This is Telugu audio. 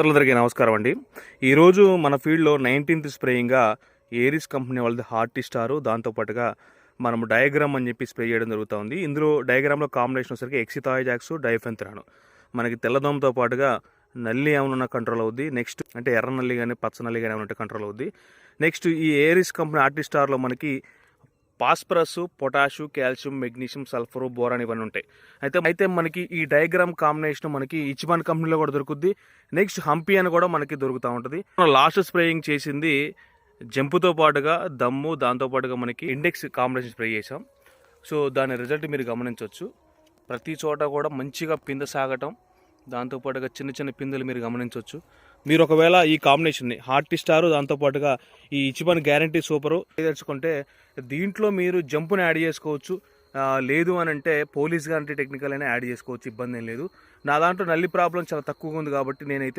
సోదరులందరికీ నమస్కారం అండి. ఈరోజు మన ఫీల్డ్లో నైన్టీన్త్ స్ప్రేయింగ్గా ఏరిస్ కంపెనీ వాళ్ళది హార్టీ స్టారు. దాంతోపాటుగా మనం డయాగ్రామ్ అని చెప్పి స్ప్రే చేయడం జరుగుతుంది. ఇందులో డయాగ్రామ్లో కాంబినేషన్ వచ్చేసరికి ఎక్సిథాయిజాక్స్ డైఫెంత్రాను మనకి తెల్లదోమతో పాటుగా నల్లి ఏమైనా కంట్రోల్ అవుద్ది. నెక్స్ట్ అంటే ఎర్ర నల్లి కానీ పచ్చ నల్లి కానీ ఏమైనా కంట్రోల్ అవుద్ది. నెక్స్ట్ ఈ ఏరిస్ కంపెనీ హార్టీ స్టార్లో మనకి phosphorus potash calcium magnesium sulphur boron ఇవన్నీ ఉంటాయి. అయితే అయితే మనకి ఈ డయాగ్రామ్ కాంబినేషన్ మనకి ఇచ్బాన్ కంపెనీలో కూడా దొరుకుద్ది. నెక్స్ట్ హంపి అని కూడా మనకి దొరుకుతూ ఉంటుంది. లాస్ట్ స్ప్రేయింగ్ చేసింది జంపుతో పాటుగా దమ్ము దాంతో పాటుగా మనకి ఇండెక్స్ కాంబినేషన్ స్ప్రే చేసాం సో దాని రిజల్ట్ మీరు గమనించవచ్చు ప్రతి చోట కూడా మంచిగా పిందె సాగటం దాంతోపాటుగా చిన్న చిన్న పిందెలు మీరు గమనించవచ్చు మీరు ఒకవేళ ఈ కాంబినేషన్ని హార్టీ స్టారు దాంతోపాటుగా ఈ ఇచ్చిపన్ గ్యారంటీ సూపరు. తెలుసుకుంటే దీంట్లో మీరు జంపుని యాడ్ చేసుకోవచ్చు. లేదు అని అంటే పోలీస్ గ్యారంటీ టెక్నికల్ అయినా యాడ్ చేసుకోవచ్చు. ఇబ్బంది ఏం లేదు. నా దాంట్లో నల్లి ప్రాబ్లం చాలా తక్కువగా ఉంది కాబట్టి నేనైతే